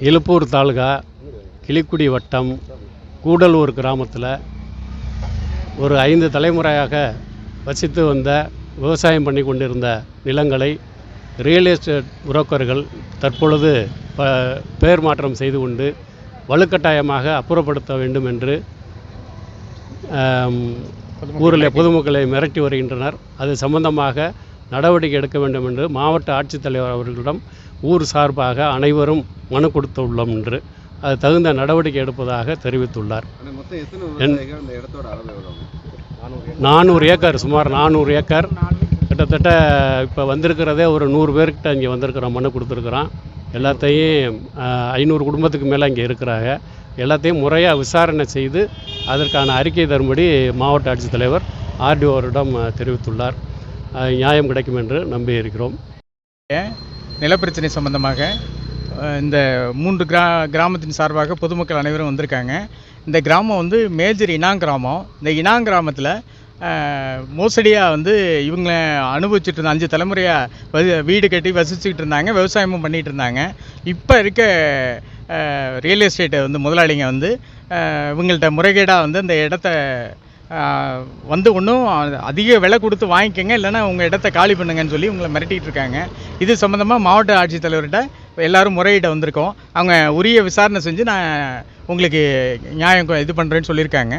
இலுப்பூர் தாலுகா கிளிக்குடி வட்டம் கூடலூர் கிராமத்தில் ஒரு ஐந்து தலைமுறையாக வசித்து வந்த விவசாயம் பண்ணி கொண்டிருந்த நிலங்களை ரியல் எஸ்டேட் புரோக்கர்கள் தற்பொழுது ப பெயர் மாற்றம் செய்து கொண்டு வலுக்கட்டாயமாக அப்புறப்படுத்த வேண்டும் என்று ஊரில் பொதுமக்களை மிரட்டி வருகின்றனர். அது சம்பந்தமாக நடவடிக்கை எடுக்க வேண்டும் என்று மாவட்ட ஆட்சித்தலைவர் அவர்களிடம் ஊர் சார்பாக அனைவரும் மனு கொடுத்துள்ளோம் என்று அது தகுந்த நடவடிக்கை எடுப்பதாக தெரிவித்துள்ளார். நானூறு ஏக்கர் சுமார் நானூறு ஏக்கர். கிட்டத்தட்ட இப்போ வந்திருக்கிறதே ஒரு நூறு பேர்கிட்ட இங்கே வந்திருக்கிறோம் மனு கொடுத்துருக்குறோம். எல்லாத்தையும் ஐநூறு குடும்பத்துக்கு மேலே இங்கே இருக்கிறாங்க. எல்லாத்தையும் முறையாக விசாரணை செய்து அதற்கான அறிக்கை தரும்படி மாவட்ட ஆட்சித்தலைவர் ஆர்டிஓரிடம் தெரிவித்துள்ளார். நியாயம் கிடைக்கும் என்று நம்பி இருக்கிறோம். நிலப்பிரச்சனை சம்பந்தமாக இந்த மூன்று கிரா கிராமத்தின் சார்பாக பொதுமக்கள் அனைவரும் வந்திருக்காங்க. இந்த கிராமம் வந்து மேஜர் இனாங் கிராமம். இந்த இனாங் கிராமத்தில் மோசடியாக வந்து இவங்க அனுபவிச்சுட்டு இருந்த அஞ்சு தலைமுறையாக வீடு கட்டி வசிச்சுக்கிட்டு இருந்தாங்க விவசாயமும் பண்ணிகிட்டு இருந்தாங்க. இப்போ இருக்க ரியல் எஸ்டேட்டை வந்து முதலாளிங்க வந்து இவங்கள்ட்ட முறைகேடாக வந்து அந்த இடத்த வந்து ஒன்றும் அதிக விலை கொடுத்து வாங்கிக்கோங்க இல்லைன்னா உங்கள் இடத்த காலி பண்ணுங்கன்னு சொல்லி உங்களை மிரட்டிகிட்டு இருக்காங்க. இது சம்மந்தமாக மாவட்ட ஆட்சித்தலைவர்கிட்ட எல்லாரும் முறையிட்ட வந்திருக்கோம். அவங்க உரிய விசாரணை செஞ்சு நான் உங்களுக்கு நியாயம் இது பண்ணுறேன்னு சொல்லியிருக்காங்க.